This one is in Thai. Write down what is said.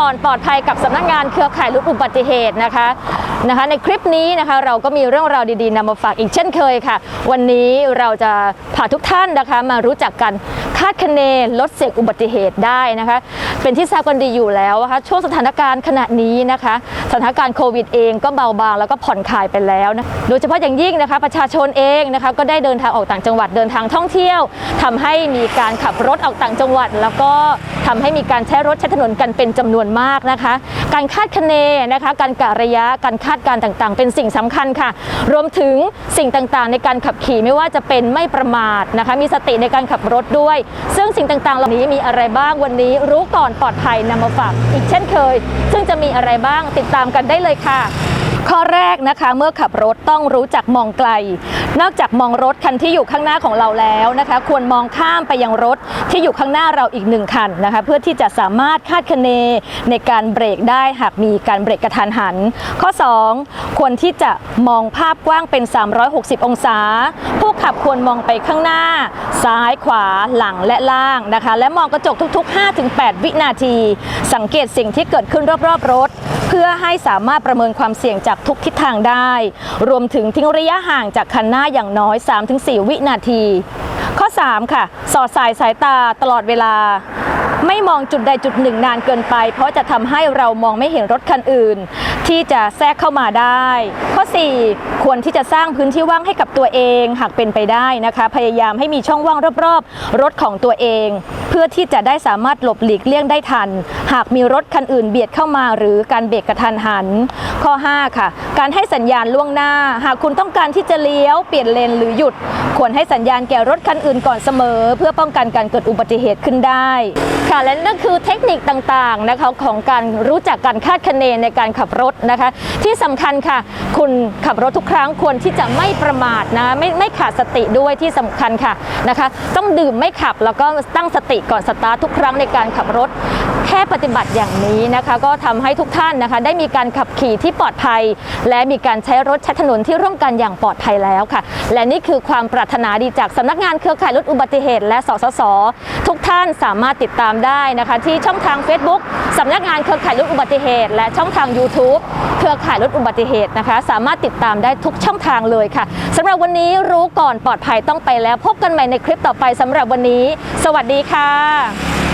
ก่อนปลอดภัยกับสำนักงานเครือข่ายลดอุบัติเหตุนะคะนะคะ ในคลิปนี้นะคะเราก็มีเรื่องราวดีๆนำมาฝากอีกเช่นเคยค่ะ วันนี้เราจะพาทุกท่านนะคะมารู้จักกัน คาดคะเนลดเสี่ยงอุบัติเหตุได้นะคะ เป็นที่ทราบกันดีอยู่แล้วนะคะช่วงสถานการณ์ขณะนี้นะคะ สถานการณ์โควิดเองก็เบาบางแล้วก็ผ่อนคลายไปแล้วนะโดยเฉพาะอย่างยิ่งนะคะ ประชาชนเองนะคะก็ได้เดินทางออกต่างจังหวัดเดินทางท่องเที่ยวทำให้มีการขับรถออกต่างจังหวัด แล้วก็ทำให้มีการใช้รถใช้ถนนกันเป็นจำนวนมากนะคะ การคาดคะเนนะคะ การกะระยะการคาดการต่างๆ เป็นสิ่งสำคัญค่ะ รวมถึงสิ่งต่างๆ ในการขับขี่ไม่ว่าจะเป็นไม่ประมาทนะคะ มีสติในการขับรถด้วยซึ่งสิ่งต่างๆ เหล่านี้มีอะไรบ้างวันนี้รู้ก่อนปลอดภัยนำมาฝากอีกเช่นเคย ซึ่งจะมีอะไรบ้างติดตามกันได้เลยค่ะ ข้อแรกนะคะเมื่อขับรถต้องรู้จักมองไกล นอกจากมองรถคันที่อยู่ข้างหน้าของเราแล้วนะคะ ควรมองข้ามไปยังรถที่อยู่ข้างหน้าเราอีกหนึ่งคันนะคะ เพื่อที่จะสามารถคาดคะเนในการเบรกได้หากมีการเบรกกระทันหัน ข้อ 2 ควรที่จะมองภาพกว้างเป็น 360 องศา ผู้ขับควรมองไปข้างหน้า ซ้ายขวาหลังและล่างนะคะ และมองกระจกทุก ๆ 5-8 วินาที สังเกตสิ่งที่เกิดขึ้นรอบๆรถ เพื่อให้สามารถประเมินความเสี่ยงจากทุกทิศทางได้ รวมถึงทิ้งระยะห่างจากคันหน้าอย่างน้อย 3-4 วินาที ข้อ 3 ค่ะ สอดสายสายตาตลอดเวลาไม่มองจุดใดจุดหนึ่งนานเกินไป เพราะจะทำให้เรามองไม่เห็นรถคันอื่น ที่จะแทรกเข้ามาได้ ข้อ 4 ควรที่จะสร้างพื้นที่ว่างให้กับตัวเองหากเป็นไปได้นะคะ พยายามให้มีช่องว่างรอบๆ รถของตัวเอง เพื่อที่จะได้สามารถหลบหลีกเลี่ยงได้ทัน หากมีรถคันอื่นเบียดเข้ามาหรือการเบรกกระทันหัน ข้อ 5 ค่ะ การให้สัญญาณล่วงหน้า หากคุณต้องการที่จะเลี้ยว เปลี่ยนเลนหรือหยุด ควรให้สัญญาณแก่รถคันอื่นก่อนเสมอ เพื่อป้องกันการเกิดอุบัติเหตุขึ้นได้ค่ะและนั่นคือเทคนิคต่างๆนะคะของการรู้จักการคาดคะเนในการขับรถนะคะ ที่สำคัญค่ะ คุณขับรถทุกครั้งควรที่จะไม่ประมาทนะไม่ไม่ขาดสติด้วยที่สำคัญค่ะนะคะ ต้องดื่มไม่ขับแล้วก็ตั้งสติก่อนสตาร์ททุกครั้งในการขับรถแค่ปฏิบัติอย่างนี้นะคะ ก็ทำให้ทุกท่านนะคะ ได้มีการขับขี่ที่ปลอดภัย และมีการใช้รถใช้ถนนที่ร่วมกันอย่างปลอดภัยแล้วค่ะ และนี่คือความปรารถนาดีจากสำนักงานเครือข่ายลดอุบัติเหตุ และสสส ทุกท่านสามารถติดตามได้นะคะ ที่ช่องทาง Facebook สำนักงานเครือข่ายลดอุบัติเหตุ และช่องทาง YouTube เครือข่ายลดอุบัติเหตุนะคะ สามารถติดตามได้ทุกช่องทางเลยค่ะสำหรับวันนี้รู้ก่อนปลอดภัยต้องไปแล้ว พบกันใหม่ในคลิปต่อไปสำหรับวันนี้ สวัสดีค่ะ